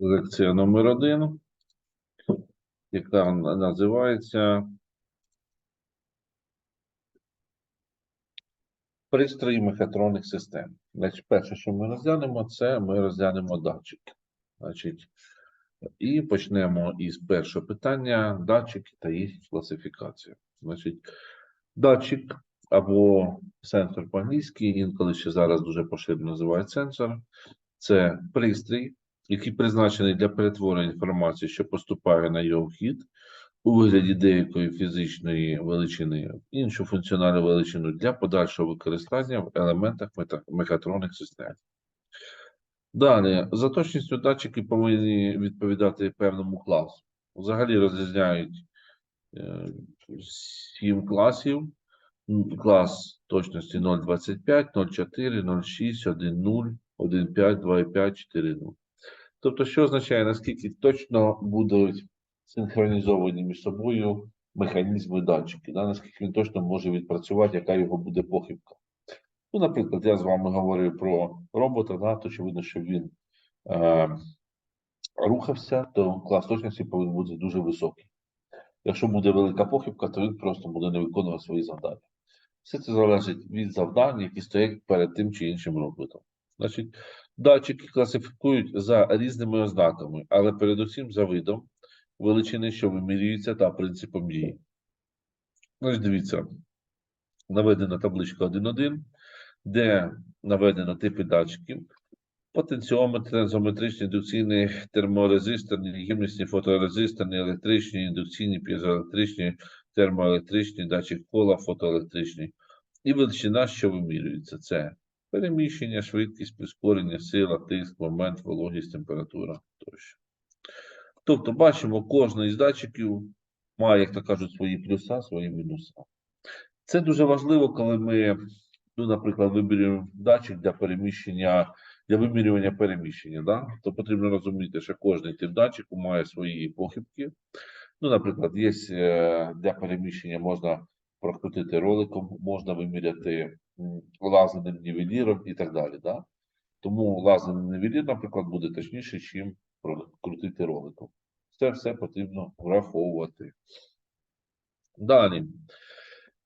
лекція номер один, яка називається Пристрої мехатронних систем. Значить, перше, що ми розглянемо, це ми розглянемо датчики. Значить, і почнемо із першого питання: датчики та їх класифікація. Значить, датчик або сенсор по-англійськи, інколи ще зараз дуже поширено називають сенсор. Це пристрій, який призначений для перетворення інформації, що поступає на його вхід, у вигляді деякої фізичної величини, іншу функціональну величину для подальшого використання в елементах мехатронних систем. Далі, за точністю датчики повинні відповідати певному класу. Взагалі розрізняють е, сім класів. Клас точності 0,25, 0,4, 0,6, 1,0, 1,5, 2,5, 4,0. Тобто, що означає, наскільки точно будуть синхронізовані між собою механізми датчики, да? наскільки він точно може відпрацювати, яка його буде похибка. Ну, наприклад, я з вами говорю про робота, да, то очевидно, що він е, рухався, то клас точності повинен бути дуже високий. Якщо буде велика похибка, то він просто буде не виконувати свої завдання. Все це залежить від завдань, які стоять перед тим чи іншим роботом. Значить, датчики класифікують за різними ознаками, але передусім за видом величини, що вимірюється, та принципом дії. Ось дивіться, наведена табличка 1.1, де наведено типи датчиків, потенціометр, тензометричні, індукційні, терморезисторні, ємності, фоторезисторні, електричні, індукційні, п'єзоелектричні, термоелектричні, датчик кола, фотоелектричні. І величина, що вимірюється, це переміщення, швидкість, прискорення, сила, тиск, момент, вологість, температура тощо. Тобто, бачимо, кожен із датчиків має, як то кажуть, свої плюса, свої мінуса. Це дуже важливо, коли ми, ну, наприклад, виберемо датчик для переміщення, для вимірювання переміщення. Да? То потрібно розуміти, що кожен тип датчику має свої похибки. Ну, наприклад, є е, для переміщення можна прокрутити роликом, можна виміряти лазерним нівеліром і так далі. Да? Тому лазерний нівелір, наприклад, буде точніше, ніж прокрутити роликом. Це все потрібно враховувати. Далі.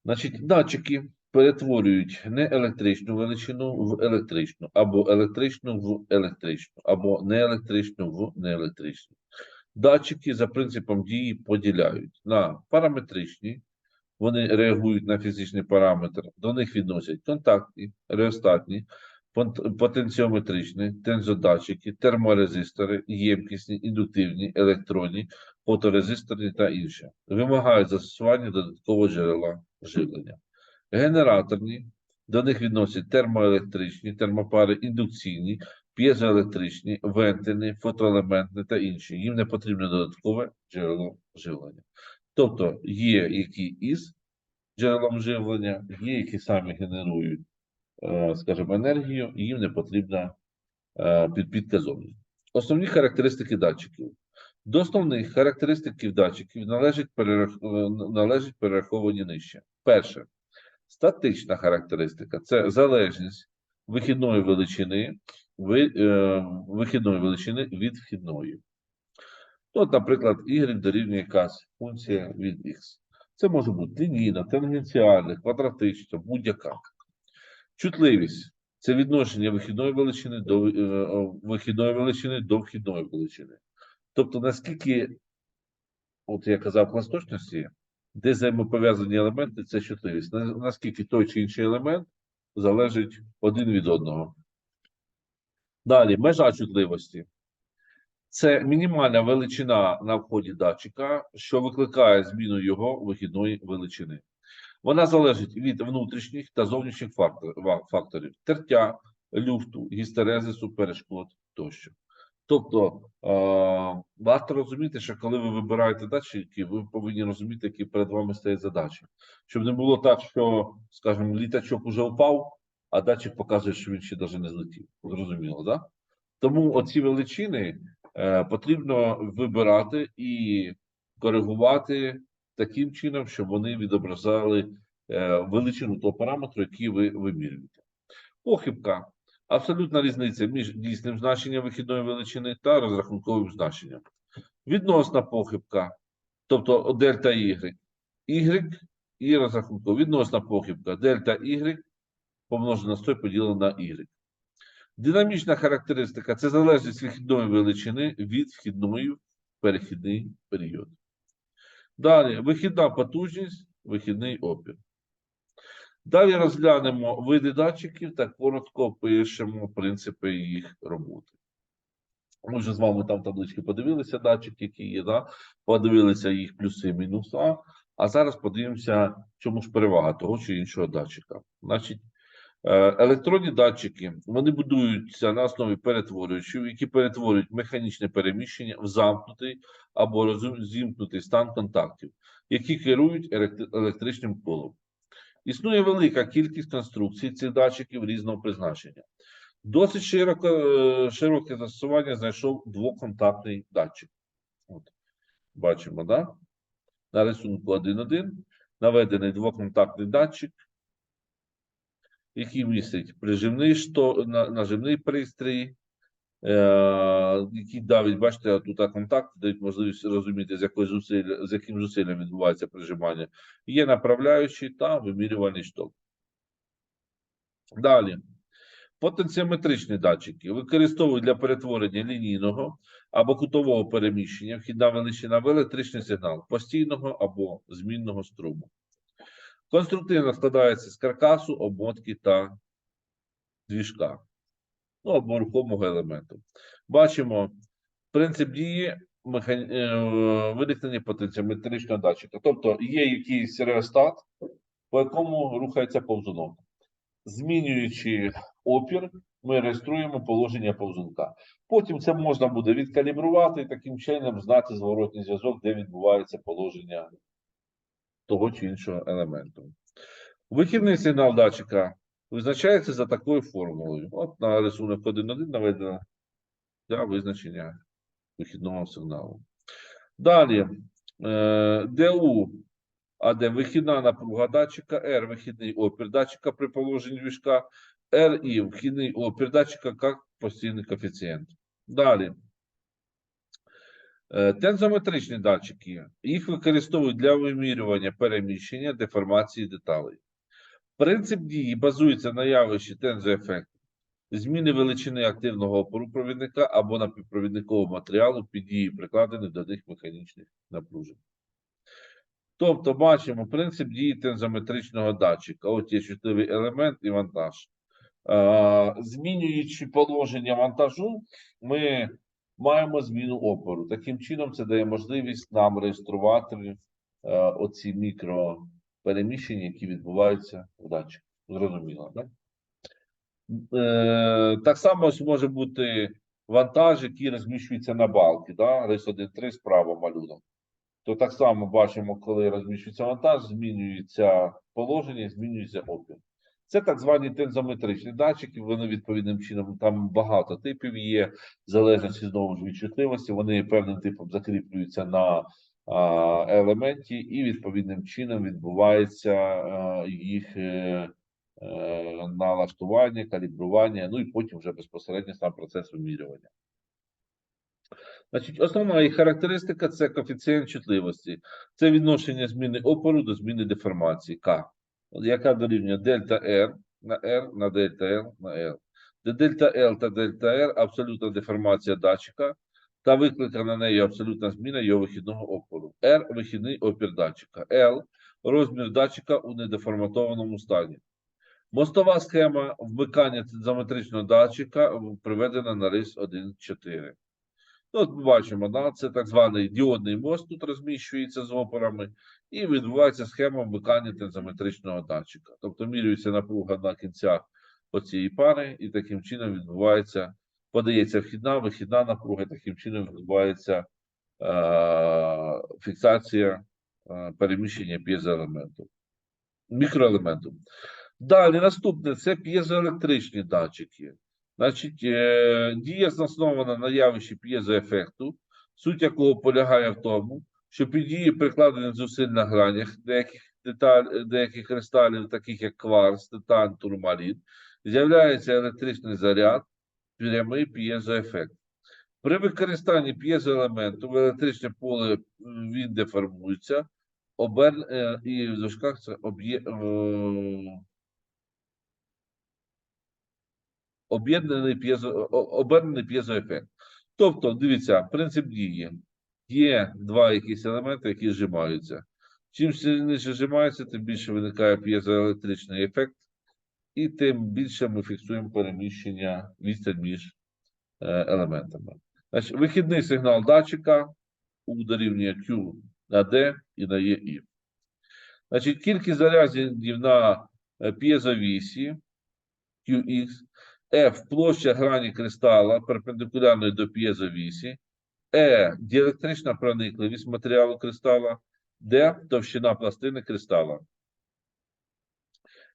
Значить, датчики перетворюють не електричну величину в електричну, або електричну в електричну, або неелектричну в неелектричну. Датчики за принципом дії поділяють на параметричні, вони реагують на фізичний параметр, до них відносять контактні, реостатні, потенціометричні, тензодатчики, терморезистори, ємкісні, індуктивні, електронні, фоторезисторні та інше. Вимагають застосування додаткового джерела живлення. Генераторні, до них відносять термоелектричні, термопари індукційні, п'єзоелектричні, вентильні, фотоелементні та інші. Їм не потрібне додаткове джерело живлення. Тобто є які із джерелом живлення, є які самі генерують, е, скажімо, енергію, і їм не потрібна е, підпітка зовні. Основні характеристики датчиків. До основних характеристиків датчиків належить, е, перераховані нижче. Перше, статична характеристика це залежність вихідної величини, ви, вихідної величини від вхідної. От, наприклад, y дорівнює якась функція від x. Це може бути лінійна, тангенціальна, квадратична, будь-яка. Чутливість це відношення вихідної величини до е, вихідної величини до вхідної величини. Тобто, наскільки, от я казав, клас точності, де взаємопов'язані елементи, це чутливість. Наскільки той чи інший елемент залежить один від одного. Далі, межа чутливості. Це мінімальна величина на вході датчика, що викликає зміну його вихідної величини. Вона залежить від внутрішніх та зовнішніх факторів: тертя, люфту, гістерезису, перешкод тощо. Тобто варто розуміти, що коли ви вибираєте датчики, ви повинні розуміти, які перед вами стоять задачі. Щоб не було так, що, скажімо, літачок уже впав, а датчик показує, що він ще навіть не злетів. Зрозуміло, так? Да? Тому оці величини потрібно вибирати і коригувати таким чином, щоб вони відображали е, величину того параметру, який ви вимірюєте. Похибка Абсолютна різниця між дійсним значенням вихідної величини та розрахунковим значенням. Відносна похибка, тобто дельта Y, Y і розрахунково. Відносна похибка дельта Y помножена на 100 поділено на Y. Динамічна характеристика це залежність вихідної величини від вхідної в перехідний період. Далі вихідна потужність, вихідний опір. Далі розглянемо види датчиків та коротко опишемо принципи їх роботи. Ми вже з вами там таблички подивилися, датчики, які є, да? подивилися їх плюси і мінуса. А зараз подивимося, чому ж перевага того чи іншого датчика. Значить, електронні датчики вони будуються на основі перетворювачів, які перетворюють механічне переміщення в замкнутий або розімкнутий стан контактів, які керують електричним колом. Існує велика кількість конструкцій цих датчиків різного призначення. Досить широко, е, широке застосування знайшов двоконтактний датчик. От. Бачимо, да? на рисунку 1.1 наведений двоконтактний датчик, який містить прижимний што, на- нажимний пристрій, е, який давить, бачите, тут контакт, дають можливість розуміти, з, якою зусиль, з яким зусиллям відбувається прижимання. Є направляючий та вимірювальний шток. Далі. Потенціометричні датчики використовують для перетворення лінійного або кутового переміщення вхідна величина в електричний сигнал постійного або змінного струму. Конструктивно складається з каркасу, обмотки та двіжка, ну або рухомого елементу. Бачимо принцип дії механі... е, виникнення потенціометричного датчика. Тобто є якийсь реостат, по якому рухається повзунок. Змінюючи опір, ми реєструємо положення повзунка. Потім це можна буде відкалібрувати і таким чином знати зворотній зв'язок, де відбувається положення того чи іншого елементу. Вихідний сигнал датчика визначається за такою формулою. От на рисунок 1.1 наведено для визначення вихідного сигналу. Далі, е, ДУ а де вихідна напруга датчика, R вихідний опір датчика при положенні движка, RI вхідний опір датчика як постійний коефіцієнт. Далі. Е, Тензометричні датчики. Їх використовують для вимірювання переміщення, деформації деталей. Принцип дії базується на явищі тензоефекту, зміни величини активного опору провідника або напівпровідникового матеріалу під дією прикладених до них механічних напружень. Тобто бачимо принцип дії тензометричного датчика. От є чутливий елемент і вантаж. Е, Змінюючи положення вантажу, ми маємо зміну опору. Таким чином, це дає можливість нам реєструвати е, оці мікропереміщення, які відбуваються в датчику. Зрозуміло, так? Е, так само ось може бути вантаж, який розміщується на балки, да? рис 1.3 справа малюнок то так само бачимо, коли розміщується вантаж, змінюється положення, змінюється опір. Це так звані тензометричні датчики. Вони відповідним чином там багато типів є, в залежності знову ж від чутливості. Вони певним типом закріплюються на а, елементі, і відповідним чином відбувається а, їх е, е, налаштування, калібрування, ну і потім вже безпосередньо сам процес вимірювання. Значить, основна їх характеристика це коефіцієнт чутливості. Це відношення зміни опору до зміни деформації К, яка дорівнює дельта R на R на дельта L на L. Де дельта L та дельта R абсолютна деформація датчика та викликана нею абсолютна зміна його вихідного опору. R вихідний опір датчика. L розмір датчика у недеформатованому стані. Мостова схема вмикання тензометричного датчика приведена на рис 1.4. Ну, от ми бачимо, да, це так званий діодний мост тут розміщується з опорами, і відбувається схема вмикання тензометричного датчика. Тобто міряється напруга на кінцях оцієї пари, і таким чином відбувається, подається вхідна, вихідна напруга, таким чином відбувається е- фіксація е- переміщення п'єзоелементу, мікроелементу. Далі наступне це п'єзоелектричні датчики. Значить, е, дія заснована на явищі п'єзоефекту, суть якого полягає в тому, що під дією прикладених зусиль на гранях деяких деталь, деяких кристалів, таких як кварц, титан, турмалін, з'являється електричний заряд, прямий п'єзоефект. При використанні п'єзоелементу в електричне поле він деформується, обер... е, і в дужках це об'є... об'єднаний п'єзо... обернений п'єзоефект. Тобто, дивіться, принцип дії. Є два якісь елементи, які зжимаються. Чим сильніше зжимаються, тим більше виникає п'єзоелектричний ефект, і тим більше ми фіксуємо переміщення відстань між е, елементами. Значить, вихідний сигнал датчика U дорівнює Q на D і на EI. Значить, кількість зарядів на е, п'єзовісі QX, F площа грані кристала перпендикулярної до п'єзовісі, E діелектрична проникливість матеріалу кристала, D товщина пластини кристала.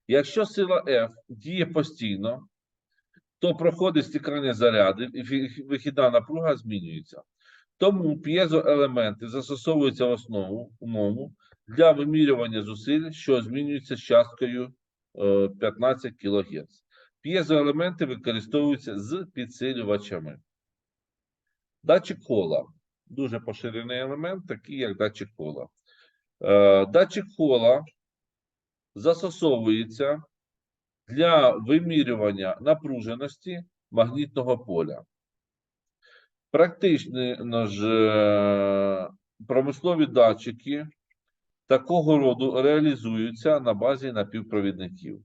Якщо сила F діє постійно, то проходить стікання зарядів і вихідна напруга змінюється. Тому п'єзоелементи застосовуються в основу умову для вимірювання зусиль, що змінюється з часткою е, 15 кГц. П'єзоелементи використовуються з підсилювачами. Датчик кола. Дуже поширений елемент, такий як датчик кола. Е, Датчик кола застосовується для вимірювання напруженості магнітного поля. Практично ж е, промислові датчики такого роду реалізуються на базі напівпровідників.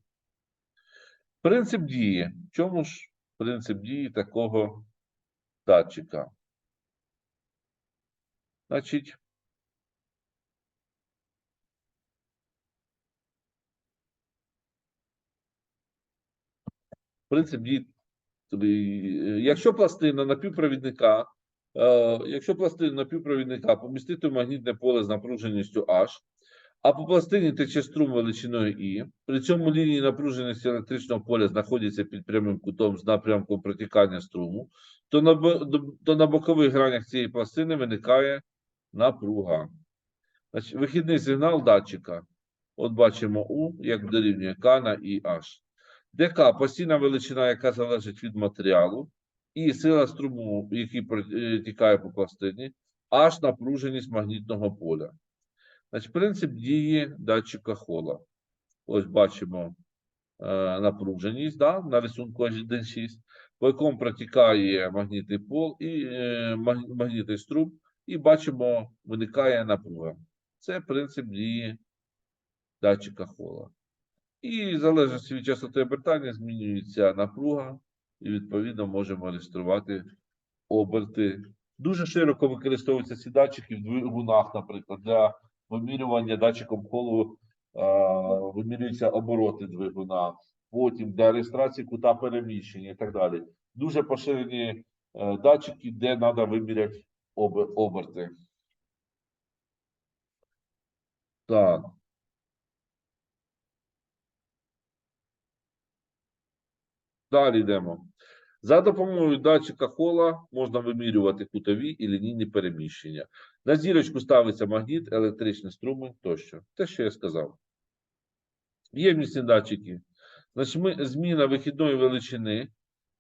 Принцип дії. В чому ж принцип дії такого датчика? Значить, принцип дії. Якщо пластина напівпровідника, е, якщо пластину напівпровідника помістити в магнітне поле з напруженістю H, а по пластині тече струм величиною І, при цьому лінії напруженості електричного поля знаходяться під прямим кутом з напрямком протікання струму, то на, то на бокових гранях цієї пластини виникає напруга. Значить, вихідний сигнал датчика. От бачимо У, як дорівнює К на IH. ДК постійна величина, яка залежить від матеріалу, і сила струму, який протікає по пластині, H напруженість магнітного поля. Значить, принцип дії датчика хола. Ось бачимо е, напруженість да, на рисунку H1.6, по якому протікає магнітний пол і е, магнітний струм, і бачимо, виникає напруга. Це принцип дії датчика хола. І в залежності від частоти обертання змінюється напруга, і відповідно можемо реєструвати оберти. Дуже широко використовуються ці датчики в двигунах, наприклад, для вимірювання датчиком холу е, вимірюються обороти двигуна, потім для реєстрації кута переміщення і так далі. Дуже поширені е, датчики, де треба виміряти об- оберти. Так. Далі йдемо. За допомогою датчика хола можна вимірювати кутові і лінійні переміщення. На зірочку ставиться магніт, електричні струми тощо. Те, що я сказав. Ємнісні датчики. Зміна вихідної величини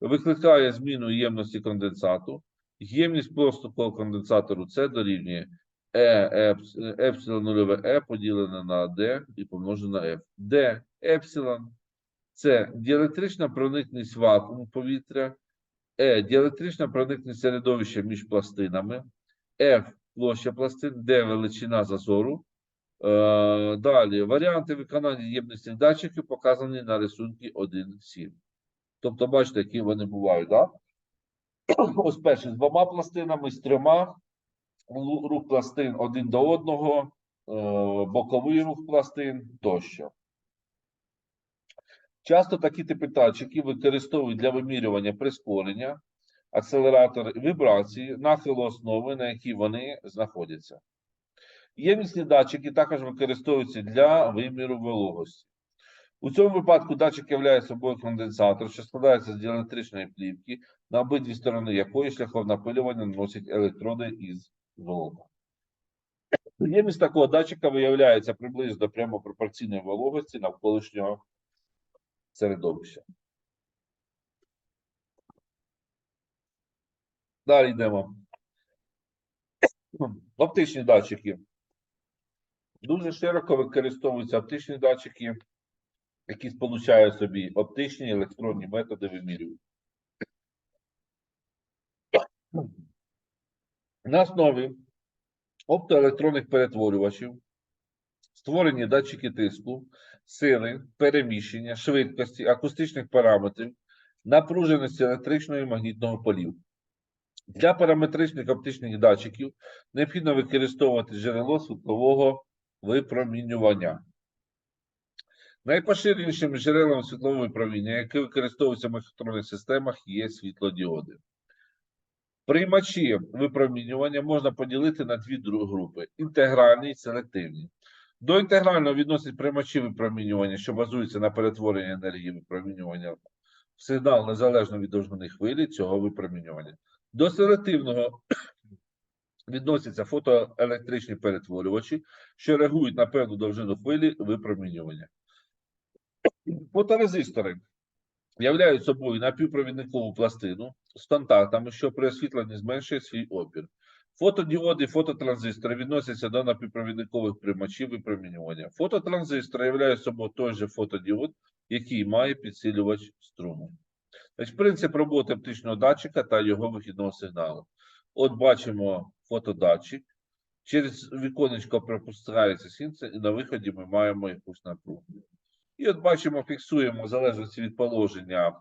викликає зміну ємності конденсату. Ємність пластикового конденсатору це дорівнює епс- епсилон нульове E поділене на D і помножене на F. D епсилон це діелектрична проникність вакууму повітря, Е діелектрична проникність середовища між пластинами, F площа пластин, D величина зазору. Е, далі варіанти виконання ємності датчиків показані на рисунку 1.7. Тобто, бачите, які вони бувають, да? Ось перший з двома пластинами, з трьома, рух пластин один до одного, е, боковий рух пластин тощо. Часто такі типи датчиків використовують для вимірювання прискорення, акселератор вібрації, нахилу основи, на якій вони знаходяться. Ємнісні датчики також використовуються для виміру вологості. У цьому випадку датчик являє собою конденсатор, що складається з діелектричної плівки, на обидві сторони якої шляхом напилювання наносять електроди із золота. Ємність такого датчика виявляється приблизно прямо пропорційною вологості навколишнього середовища. Далі йдемо. Оптичні датчики. Дуже широко використовуються оптичні датчики, які сполучають собі оптичні електронні методи вимірювання. На основі оптоелектронних перетворювачів створені датчики тиску сили, переміщення, швидкості, акустичних параметрів, напруженості електричного і магнітного полів. Для параметричних оптичних датчиків необхідно використовувати джерело світлового випромінювання. Найпоширенішим джерелом світлового випромінювання, яке використовується в електронних системах, є світлодіоди. Приймачі випромінювання можна поділити на дві групи: інтегральні і селективні. До інтегрального відносять приймачі випромінювання, що базуються на перетворенні енергії випромінювання в сигнал незалежно від довжини хвилі цього випромінювання. До селективного відносяться фотоелектричні перетворювачі, що реагують на певну довжину хвилі випромінювання. Фоторезистори являють собою напівпровідникову пластину з контактами, що при освітленні зменшує свій опір. Фотодіоди фототранзистори відносяться до напівпровідникових приймачів випромінювання. Фототранзистори являють собою той же фотодіод, який має підсилювач струму. Значить, принцип роботи оптичного датчика та його вихідного сигналу. От бачимо фотодатчик. Через віконечко пропускається сінце, і на виході ми маємо якусь напругу. І от бачимо, фіксуємо в залежності від положення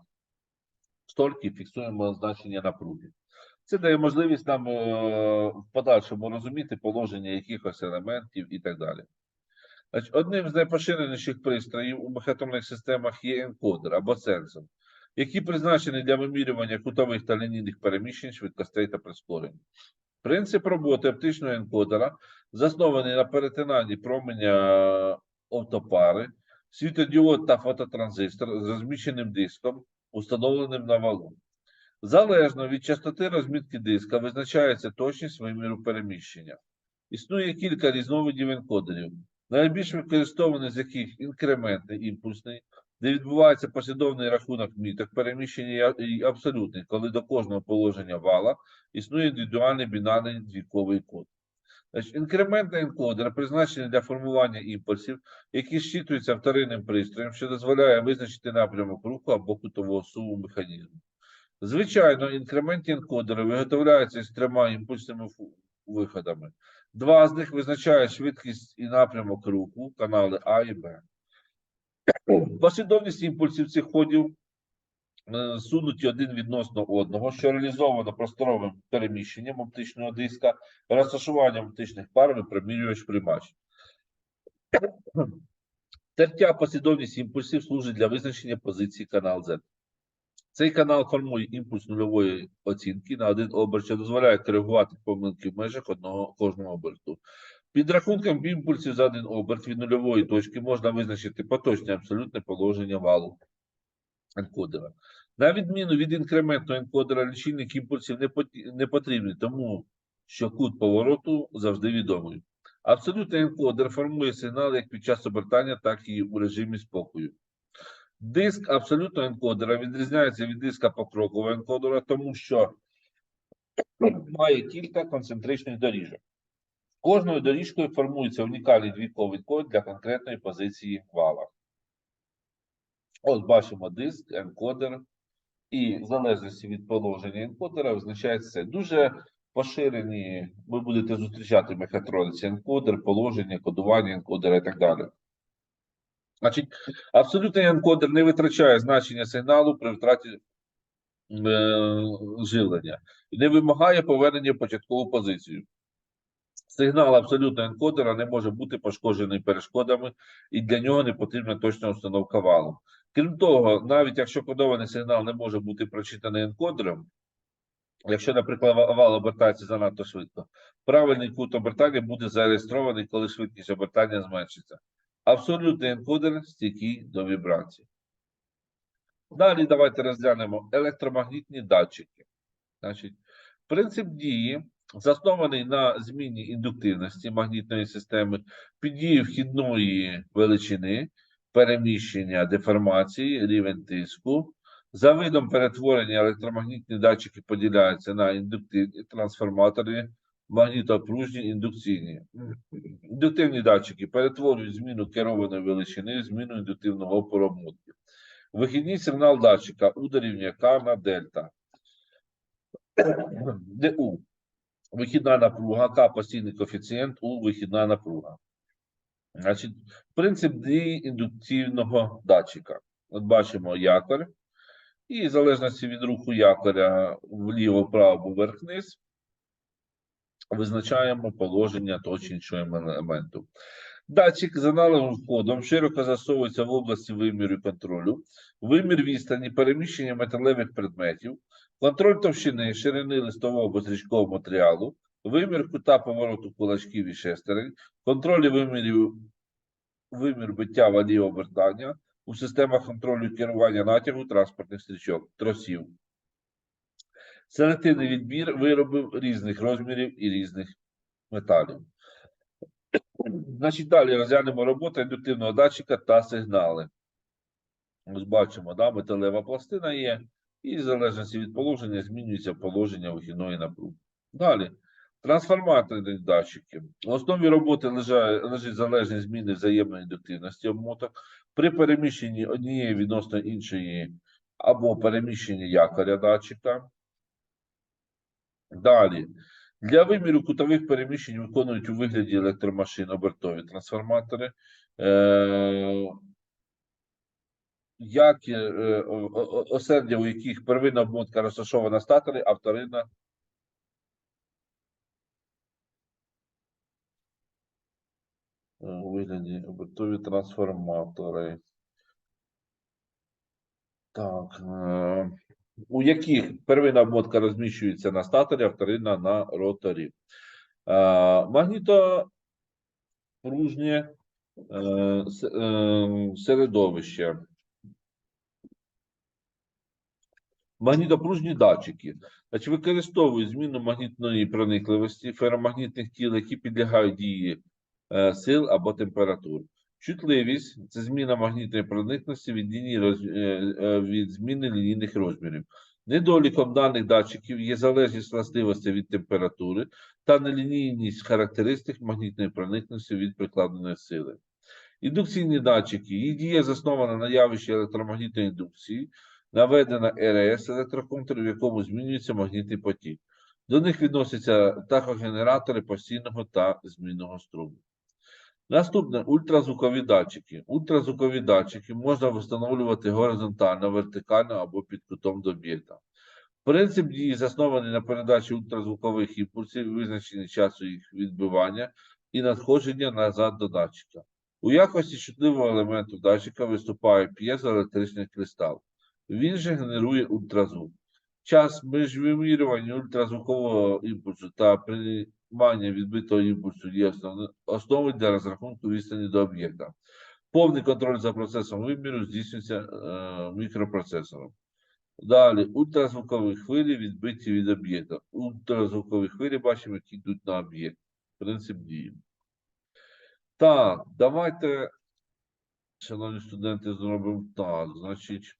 стольки, фіксуємо значення напруги. Це дає можливість нам е, в подальшому розуміти положення якихось елементів і так далі. Значить, одним з найпоширеніших пристроїв у мехатронних системах є енкодер або сенсор, які призначені для вимірювання кутових та лінійних переміщень, швидкостей та прискорень. Принцип роботи оптичного енкодера заснований на перетинанні променя оптопари, світодіод та фототранзистор з розміщеним диском, установленим на валу. Залежно від частоти розмітки диска визначається точність виміру переміщення. Існує кілька різновидів енкодерів, найбільш використований з яких інкрементний імпульсний, де відбувається послідовний рахунок міток переміщення і абсолютний, коли до кожного положення вала існує індивідуальний бінарний двійковий код. Значить, інкрементний енкодер призначений для формування імпульсів, які щитуються вторинним пристроєм, що дозволяє визначити напрямок руху або кутового суву механізму. Звичайно, інкрементні енкодери виготовляються з трьома імпульсними виходами. Два з них визначають швидкість і напрямок руху, канали А і Б. Послідовність імпульсів цих ходів е, сунуті один відносно одного, що реалізовано просторовим переміщенням оптичного диска, розташуванням оптичних пар випромінювач приймач. Тертя послідовність імпульсів служить для визначення позиції канал Z. Цей канал формує імпульс нульової оцінки на один оберт, що дозволяє коригувати помилки в межах одного кожного оберту. Під рахунком імпульсів за один оберт від нульової точки можна визначити поточне абсолютне положення валу енкодера. На відміну від інкрементного енкодера, лічильник імпульсів не, потрібний, тому що кут повороту завжди відомий. Абсолютний енкодер формує сигнал як під час обертання, так і у режимі спокою. Диск абсолютного енкодера відрізняється від диска покрокового енкодера, тому що має кілька концентричних доріжок. Кожною доріжкою формується унікальний двійковий код для конкретної позиції вала. Ось бачимо диск, енкодер, і в залежності від положення енкодера визначається це. Дуже поширені, ви будете зустрічати мехатрониці енкодер, положення, кодування енкодера і так далі. Значить, абсолютний енкодер не витрачає значення сигналу при втраті е, живлення і не вимагає повернення в початкову позицію. Сигнал абсолютного енкодера не може бути пошкоджений перешкодами, і для нього не потрібна точна установка валу. Крім того, навіть якщо кодований сигнал не може бути прочитаний енкодером, якщо, наприклад, вал обертається занадто швидко, правильний кут обертання буде зареєстрований, коли швидкість обертання зменшиться. Абсолютний енкодер стійкий до вібрацій. Далі давайте розглянемо електромагнітні датчики. Значить, принцип дії заснований на зміні індуктивності магнітної системи під дією вхідної величини, переміщення деформації, рівень тиску, За видом перетворення електромагнітні датчики поділяються на індуктивні трансформатори, магнітопружні, індукційні. Індуктивні датчики перетворюють зміну керованої величини зміну індуктивного опору. Вихідний сигнал датчика У дорівнює К на дельта. ДУ. Вихідна напруга, К постійний коефіцієнт, У вихідна напруга. Значить, принцип дії індуктивного датчика. От бачимо якорь. І в залежності від руху якоря вліво, вправо або вверх-вниз, визначаємо положення того чи іншого елементу. Датчик з аналоговим входом широко засовується в області виміру і контролю, вимір відстані, переміщення металевих предметів, контроль товщини, ширини листового або стрічкового матеріалу, вимір кута повороту кулачків і шестерень, контроль вимірів, вимір биття валії обертання у системах контролю керування натягу транспортних стрічок, тросів. Селективний відбір виробів різних розмірів і різних металів. Значить, далі розглянемо роботу індуктивного датчика та сигнали. Ось бачимо, да, металева пластина є, і в залежності від положення змінюється положення вихідної напруги. Далі. Трансформаторні датчики. В основі роботи лежить залежність зміни взаємної індуктивності обмоток при переміщенні однієї відносно іншої або переміщенні якоря датчика. Далі. Для виміру кутових переміщень виконують у вигляді електромашин обертові трансформатори. Е, як, е, о- осердя, у яких первинна обмотка розташована на статорі, а вторинна е, у вигляді обертові трансформатори. Так. е, У яких первинна обмотка розміщується на статорі, а вторинна на роторі. Е, Магнітопружнє е, е, середовище. Магнітопружні датчики. Значить, використовують зміну магнітної проникливості феромагнітних тіл, які підлягають дії сил або температур. Чутливість це зміна магнітної проникності від, лінії е, е, від зміни лінійних розмірів. Недоліком даних датчиків є залежність властивостей від температури та нелінійність характеристик магнітної проникності від прикладеної сили. Індукційні датчики. Їх дія заснована на явищі електромагнітної індукції, наведена РС електроконтур, в якому змінюється магнітний потік. До них відносяться тахогенератори постійного та змінного струму. Наступне ультразвукові датчики. Ультразвукові датчики можна встановлювати горизонтально, вертикально або під кутом до об'єкта. Принцип дії заснований на передачі ультразвукових імпульсів, визначенні часу їх відбивання і надходження назад до датчика. У якості чутливого елементу датчика виступає п'єзоелектричний кристал. Він же генерує ультразвук. Час між вимірюванням ультразвукового імпульсу та приймання відбитого імпульсу є основою для розрахунку відстані до об'єкта. Повний контроль за процесом виміру здійснюється е, мікропроцесором. Далі ультразвукові хвилі відбиті від об'єкта. Ультразвукові хвилі бачимо, які йдуть на об'єкт. Принцип дії. Так, давайте, шановні студенти, зробимо так. Значить,